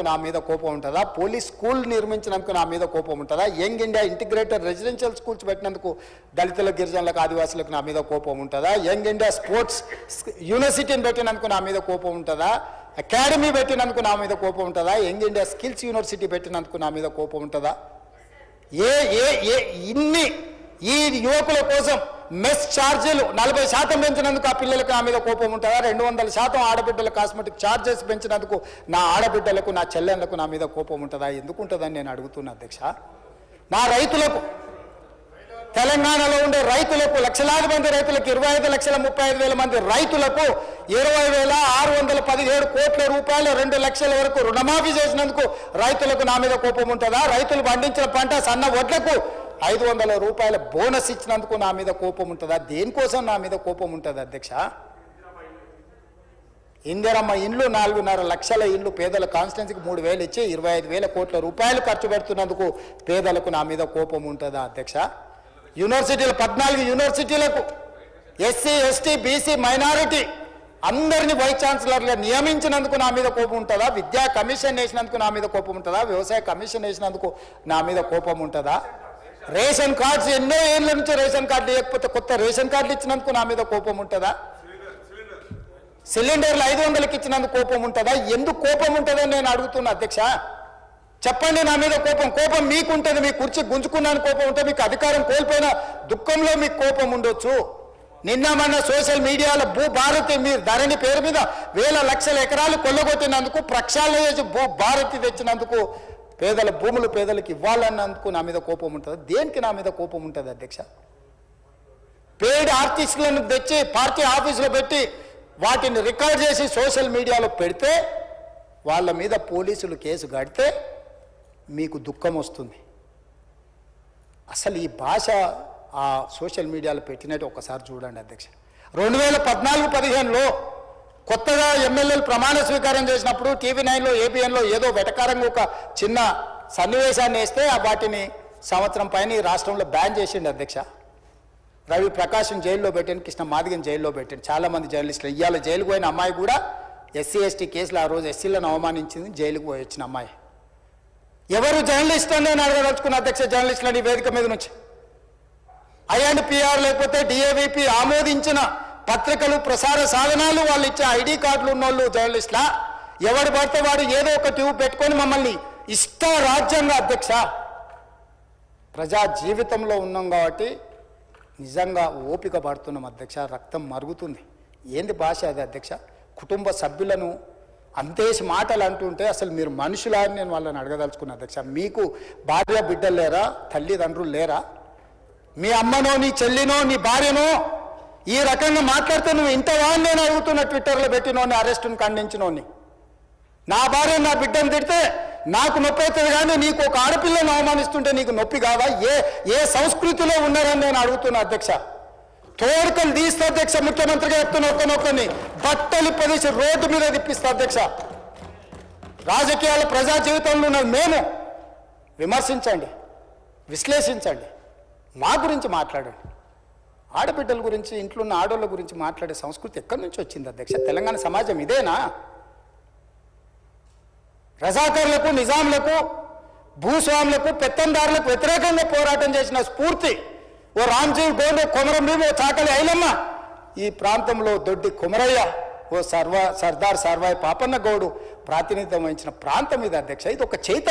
నా మీద కోపం ఉంటుందా? పోలీస్ స్కూల్ నిర్మించినందుకు నా మీద కోపం ఉంటుందా? Young India integrated residential schools పెట్టినందుకు దళితుల గిరిజనులకు ఆదివాసులకు నా మీద కోపం ఉంటుందా? యంగ్ ఇండియా స్పోర్ట్స్ యూనివర్సిటీని పెట్టినందుకు నా మీద కోపం ఉంటుందా? అకాడమీ పెట్టినందుకు నా మీద కోపం ఉంటుందా? యంగ్ ఇండియా స్కిల్స్ యూనివర్సిటీ పెట్టినందుకు నా మీద కోపం ఉంటుందా? ఏ ఏ ఏ ఇన్ని ఈ యువకుల కోసం మెస్ ఛార్జీలు నలభై శాతం పెంచినందుకు ఆ పిల్లలకు ఆ మీద కోపం ఉంటుందా? రెండు వందల శాతం ఆడబిడ్డల కాస్మెటిక్ ఛార్జెస్ పెంచినందుకు నా ఆడబిడ్డలకు నా చెల్లెళ్ళకు నా మీద కోపం ఉంటుందా? ఎందుకు ఉంటుందని నేను అడుగుతున్నా అధ్యక్ష. నా రైతులకు తెలంగాణలో ఉండే రైతులకు లక్షలాది మంది రైతులకు ఇరవై ఐదు లక్షల ముప్పై ఐదు వేల మంది రైతులకు ఇరవై వేల ఆరు వందల పదిహేడు కోట్ల రూపాయలు రెండు లక్షల వరకు రుణమాఫీ చేసినందుకు రైతులకు నా మీద కోపం ఉంటుందా? రైతులు పండించిన పంట సన్న వడ్లకు ఐదు వందల రూపాయల బోనస్ ఇచ్చినందుకు నా మీద కోపం ఉంటుందా? దేనికోసం నా మీద కోపం ఉంటుంది అధ్యక్ష? ఇందిరమ్మ ఇండ్లు నాలుగున్నర లక్షల ఇండ్లు పేదల కాన్స్టిట్యున్సీకి మూడు వేలు ఇచ్చి ఇరవై ఐదు వేల కోట్ల రూపాయలు ఖర్చు పెడుతున్నందుకు పేదలకు నా మీద కోపం ఉంటుందా అధ్యక్ష? యూనివర్సిటీలు పద్నాలుగు యూనివర్సిటీలకు ఎస్సీ ఎస్టీ బీసీ మైనారిటీ అందరిని వైస్ ఛాన్సలర్గా నియమించినందుకు నా మీద కోపం ఉంటుందా? విద్యా కమిషన్ వేసినందుకు నా మీద కోపం ఉంటుందా? వ్యవసాయ కమిషన్ వేసినందుకు నా మీద కోపం ఉంటుందా? రేషన్ కార్డ్స్ ఎన్నో ఏళ్ళ నుంచి రేషన్ కార్డు లేకపోతే కొత్త రేషన్ కార్డులు ఇచ్చినందుకు నా మీద కోపం ఉంటుందా? సిలిండర్లు ఐదు వందలకి ఇచ్చినందుకు కోపం ఉంటుందా? ఎందుకు కోపం ఉంటుందని నేను అడుగుతున్నా అధ్యక్ష. చెప్పండి నా మీద కోపం. కోపం మీకుంటుంది మీ కుర్చీ గుంజుకున్నాను కోపం ఉంటే మీకు అధికారం కోల్పోయిన దుఃఖంలో మీకు కోపం ఉండొచ్చు. నిన్న మన సోషల్ మీడియాలో భూ భారతి మీరు ధరణి పేరు మీద వేల లక్షల ఎకరాలు కొల్లగొట్టినందుకు ప్రక్షాళన చేసి భూ భారతి తెచ్చినందుకు పేదల భూములు పేదలకు ఇవ్వాలన్నందుకు నా మీద కోపం ఉంటుంది? దేనికి నా మీద కోపం ఉంటుంది అధ్యక్ష? పేడ్ ఆర్టిస్టులను తెచ్చి పార్టీ ఆఫీసులో పెట్టి వాటిని రికార్డ్ చేసి సోషల్ మీడియాలో పెడితే వాళ్ళ మీద పోలీసులు కేసు కడితే మీకు దుఃఖం వస్తుంది. అసలు ఈ భాష ఆ సోషల్ మీడియాలో పెట్టినట్టు ఒకసారి చూడండి అధ్యక్ష. రెండు వేల పద్నాలుగు పదిహేనులో కొత్తగా ఎమ్మెల్యేలు ప్రమాణ స్వీకారం చేసినప్పుడు టీవీ నైన్లో ఏబిఎన్లో ఏదో వెటకారంగా ఒక చిన్న సన్నివేశాన్ని వేస్తే ఆ వాటిని సంవత్సరం పైన రాష్ట్రంలో బ్యాన్ చేసిండు అధ్యక్ష. రవి ప్రకాశం జైల్లో పెట్టాను కృష్ణ మాదిగన్ జైల్లో పెట్టాను చాలామంది జర్నలిస్టులు ఇవాళ జైలుకు పోయిన అమ్మాయి కూడా ఎస్సీ ఎస్టీ కేసులు ఆ రోజు ఎస్సీలను అవమానించింది జైలుకు పోయి వచ్చిన అమ్మాయి. ఎవరు జర్నలిస్టులని నేను అడగదలుచుకున్న అధ్యక్ష జర్నలిస్టులని వేదిక మీద నుంచి? ఐఎన్పిఆర్ లేకపోతే డిఏవిపి ఆమోదించిన పత్రికలు ప్రసార సాధనాలు వాళ్ళు ఇచ్చే ఐడి కార్డులు ఉన్నోళ్ళు జర్నలిస్టులా ఎవడు పడితే వాడు ఏదో ఒక ట్యూబ్ పెట్టుకొని మమ్మల్ని ఇష్ట రాజ్యాంగ అధ్యక్ష ప్రజా జీవితంలో ఉన్నాం కాబట్టి నిజంగా ఓపిక పడుతున్నాం అధ్యక్ష రక్తం మరుగుతుంది. ఏంది భాష అది అధ్యక్ష? కుటుంబ సభ్యులను అంతేసి మాటలు అంటుంటే అసలు మీరు మనుషులా అని నేను వాళ్ళని అడగదలుచుకున్నా అధ్యక్ష. మీకు భార్య బిడ్డలు లేరా? తల్లిదండ్రులు లేరా? మీ అమ్మనో నీ చెల్లినో నీ భార్యనో ఈ రకంగా మాట్లాడితే నువ్వు ఇంతవా నేను అడుగుతున్న ట్విట్టర్లో పెట్టినోని అరెస్టును ఖండించినోని నా భార్య నా బిడ్డను తిడితే నాకు నొప్పి అవుతుంది కానీ నీకు ఒక ఆడపిల్లను అవమానిస్తుంటే నీకు నొప్పి కాదా? ఏ ఏ సంస్కృతిలో ఉన్నారని నేను అడుగుతున్నా అధ్యక్ష. తోడుకలు తీస్తే అధ్యక్ష ముఖ్యమంత్రిగా చెప్తున్న ఒక్కనొక్కని బట్టలు ప్రదేశ్ రోడ్డు మీద తిప్పిస్తా అధ్యక్ష. రాజకీయాలు ప్రజా జీవితంలో ఉన్న మేము. విమర్శించండి విశ్లేషించండి. మా గురించి మాట్లాడండి. ఆడబిడ్డల గురించి ఇంట్లో ఉన్న ఆడోళ్ళ గురించి మాట్లాడే సంస్కృతి ఎక్కడి నుంచి వచ్చింది అధ్యక్ష? తెలంగాణ సమాజం ఇదేనా? రజాకర్లకు నిజాంలకు భూస్వాములకు పెత్తందారులకు వ్యతిరేకంగా పోరాటం చేసిన స్ఫూర్తి. ఓ రామ్జీవ్ గోండే కొమరం భీమ్ ఓ చాకలి ఐలమ్మ ఈ ప్రాంతంలో దొడ్డి కుమరయ్య ఓ సర్వ సర్దార్ సర్వాయి పాపన్న గౌడు ప్రాతినిధ్యం వహించిన ప్రాంతం ఇది అధ్యక్ష. ఇది ఒక చైతన్య